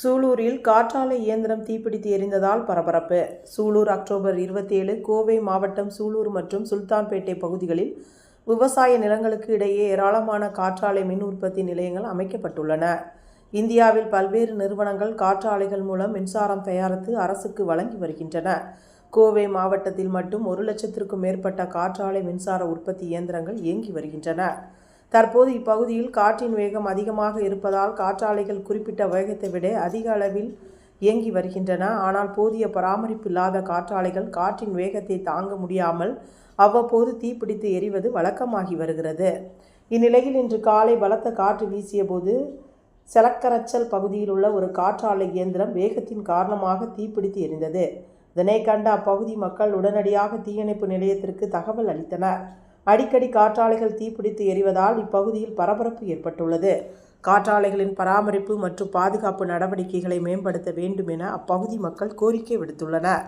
சூலூரில் காற்றாலை இயந்திரம் தீப்பிடித்து எரிந்ததால் பரபரப்பு. சூலூர் அக்டோபர் இருபத்தேழு கோவை மாவட்டம் சூலூர் மற்றும் சுல்தான்பேட்டை பகுதிகளில் விவசாய நிலங்களுக்கு இடையே ஏராளமான காற்றாலை மின் உற்பத்தி நிலையங்கள் அமைக்கப்பட்டுள்ளன. இந்தியாவில் பல்வேறு நிறுவனங்கள் காற்றாலைகள் மூலம் மின்சாரம் தயாரித்து அரசுக்கு வழங்கி வருகின்றன. கோவை மாவட்டத்தில் மட்டும் ஒரு லட்சத்திற்கும் மேற்பட்ட காற்றாலை மின்சார உற்பத்தி இயந்திரங்கள் இயங்கி வருகின்றன. தற்போது இப்பகுதியில் காற்றின் வேகம் அதிகமாக இருப்பதால் காற்றாலைகள் குறிப்பிட்ட வேகத்தை விட அதிக அளவில் இயங்கி வருகின்றன. ஆனால் போதிய பராமரிப்பு இல்லாத காற்றாலைகள் காற்றின் வேகத்தை தாங்க முடியாமல் அவ்வப்போது தீப்பிடித்து எரிவது வழக்கமாகி வருகிறது. இந்நிலையில் இன்று காலை பலத்த காற்று வீசியபோது செலக்கரச்சல் பகுதியில் உள்ள ஒரு காற்றாலை இயந்திரம் வேகத்தின் காரணமாக தீப்பிடித்து எரிந்தது. இதனை கண்ட அப்பகுதி மக்கள் உடனடியாக தீயணைப்பு நிலையத்திற்கு தகவல் அளித்தனர். அடிக்கடி காற்றாலைகள் தீப்பிடித்து எரிவதால் இப்பகுதியில் பரபரப்பு ஏற்பட்டுள்ளது. காற்றாலைகளின் பராமரிப்பு மற்றும் பாதுகாப்பு நடவடிக்கைகளை மேம்படுத்த வேண்டும் என அப்பகுதி மக்கள் கோரிக்கை விடுத்துள்ளனர்.